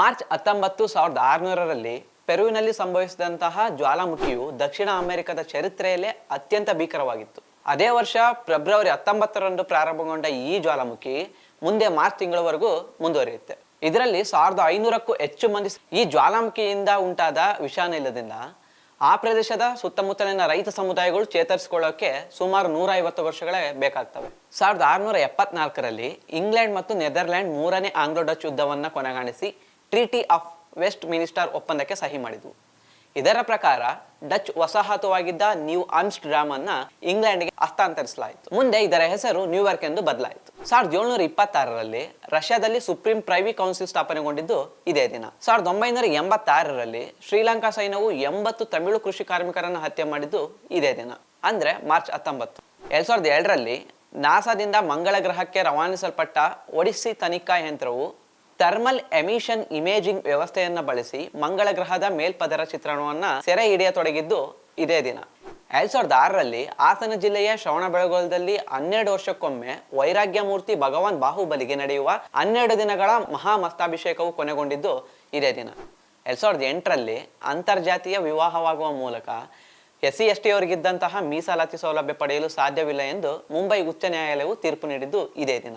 March ಹತ್ತೊಂಬತ್ತು ಸಾವಿರದ ಆರುನೂರರಲ್ಲಿ ಪೆರುವಿನಲ್ಲಿ ಸಂಭವಿಸಿದಂತಹ ಜ್ವಾಲಾಮುಖಿಯು ದಕ್ಷಿಣ ಅಮೆರಿಕದ ಚರಿತ್ರೆಯಲ್ಲೇ ಅತ್ಯಂತ ಭೀಕರವಾಗಿತ್ತು. ಅದೇ ವರ್ಷ ಫೆಬ್ರವರಿ ಹತ್ತೊಂಬತ್ತರಂದು ಪ್ರಾರಂಭಗೊಂಡ ಈ ಜ್ವಾಲಾಮುಖಿ ಮುಂದೆ ಮಾರ್ಚ್ ತಿಂಗಳವರೆಗೂ ಮುಂದುವರಿಯುತ್ತೆ. ಇದರಲ್ಲಿ ಸಾವಿರದ ಐನೂರಕ್ಕೂ ಹೆಚ್ಚು ಮಂದಿ ಈ ಜ್ವಾಲಾಮುಖಿಯಿಂದ ಉಂಟಾದ ವಿಷಾನಿಲದಿಂದ ಆ ಪ್ರದೇಶದ ಸುತ್ತಮುತ್ತಲಿನ ರೈತ ಸಮುದಾಯಗಳು ಚೇತರಿಸಿಕೊಳ್ಳೋಕೆ ಸುಮಾರು ನೂರ ಐವತ್ತು ವರ್ಷಗಳೇ ಬೇಕಾಗ್ತವೆ. ಸಾವಿರದ ಆರುನೂರ ಎಪ್ಪತ್ನಾಲ್ಕರಲ್ಲಿ ಇಂಗ್ಲೆಂಡ್ ಮತ್ತು ನೆದರ್ಲ್ಯಾಂಡ್ ಮೂರನೇ ಆಂಗ್ಲೋ ಡಚ್ ಯುದ್ಧವನ್ನು ಕೊನೆಗಾಣಿಸಿ ಟ್ರೀಟಿ ಆಫ್ ವೆಸ್ಟ್ ಮಿನಿಸ್ಟರ್ ಒಪ್ಪಂದಕ್ಕೆ ಸಹಿ ಮಾಡಿದವು. ಇದರ ಪ್ರಕಾರ ಡಚ್ ವಸಾಹತುವಾಗಿದ್ದ ನ್ಯೂ ಆಮ್ಸ್ಟ್ರಾಮ್ ಅನ್ನ ಇಂಗ್ಲೆಂಡ್ಗೆ ಹಸ್ತಾಂತರಿಸಲಾಯಿತು. ಮುಂದೆ ಇದರ ಹೆಸರು ನ್ಯೂಯಾರ್ಕ್ ಎಂದು ಬದಲಾಯಿತು. ಸಾವಿರದ ಏಳ್ನೂರ ಇಪ್ಪತ್ತಾರರಲ್ಲಿ ರಷ್ಯಾದಲ್ಲಿ ಸುಪ್ರೀಂ ಪ್ರೈವಿ ಕೌನ್ಸಿಲ್ ಸ್ಥಾಪನೆಗೊಂಡಿದ್ದು ಇದೇ ದಿನ. ಸಾವಿರದ ಒಂಬೈನೂರ ಎಂಬತ್ತಾರರಲ್ಲಿ ಶ್ರೀಲಂಕಾ ಸೈನ್ಯವು ಎಂಬತ್ತು ತಮಿಳು ಕೃಷಿ ಕಾರ್ಮಿಕರನ್ನು ಹತ್ಯೆ ಮಾಡಿದ್ದು ಇದೇ ದಿನ. ಅಂದ್ರೆ ಮಾರ್ಚ್ ಹತ್ತೊಂಬತ್ತು. ಎರಡ್ ಸಾವಿರದ ಎರಡರಲ್ಲಿ ನಾಸಾದಿಂದ ಮಂಗಳ ಗ್ರಹಕ್ಕೆ ರವಾನಿಸಲ್ಪಟ್ಟ ಒಡಿಸ್ಸಿ ತನಿಖಾ ಯಂತ್ರವು ಥರ್ಮಲ್ ಎಮಿಷನ್ ಇಮೇಜಿಂಗ್ ವ್ಯವಸ್ಥೆಯನ್ನು ಬಳಸಿ ಮಂಗಳ ಗ್ರಹದ ಮೇಲ್ಪದರ ಚಿತ್ರಣವನ್ನ ಸೆರೆ ಹಿಡಿಯತೊಡಗಿದ್ದು ಇದೇ ದಿನ. ಎರಡ್ ಸಾವಿರದ ಆರರಲ್ಲಿ ಹಾಸನ ಜಿಲ್ಲೆಯ ಶ್ರವಣಬೆಳಗೊಳದಲ್ಲಿ ಹನ್ನೆರಡು ವರ್ಷಕ್ಕೊಮ್ಮೆ ವೈರಾಗ್ಯ ಮೂರ್ತಿ ಭಗವಾನ್ ಬಾಹುಬಲಿಗೆ ನಡೆಯುವ ಹನ್ನೆರಡು ದಿನಗಳ ಮಹಾಮಸ್ತಾಭಿಷೇಕವು ಕೊನೆಗೊಂಡಿದ್ದು ಇದೇ ದಿನ. ಎರಡ್ ಸಾವಿರದ ಎಂಟರಲ್ಲಿ ಅಂತರ್ಜಾತೀಯ ವಿವಾಹವಾಗುವ ಮೂಲಕ ಎಸ್ ಸಿ ಎಸ್ ಟಿ ಅವರಿಗಿದ್ದಂತಹ ಮೀಸಲಾತಿ ಸೌಲಭ್ಯ ಪಡೆಯಲು ಸಾಧ್ಯವಿಲ್ಲ ಎಂದು ಮುಂಬೈ ಉಚ್ಚ ನ್ಯಾಯಾಲಯವು ತೀರ್ಪು ನೀಡಿದ್ದು ಇದೇ ದಿನ.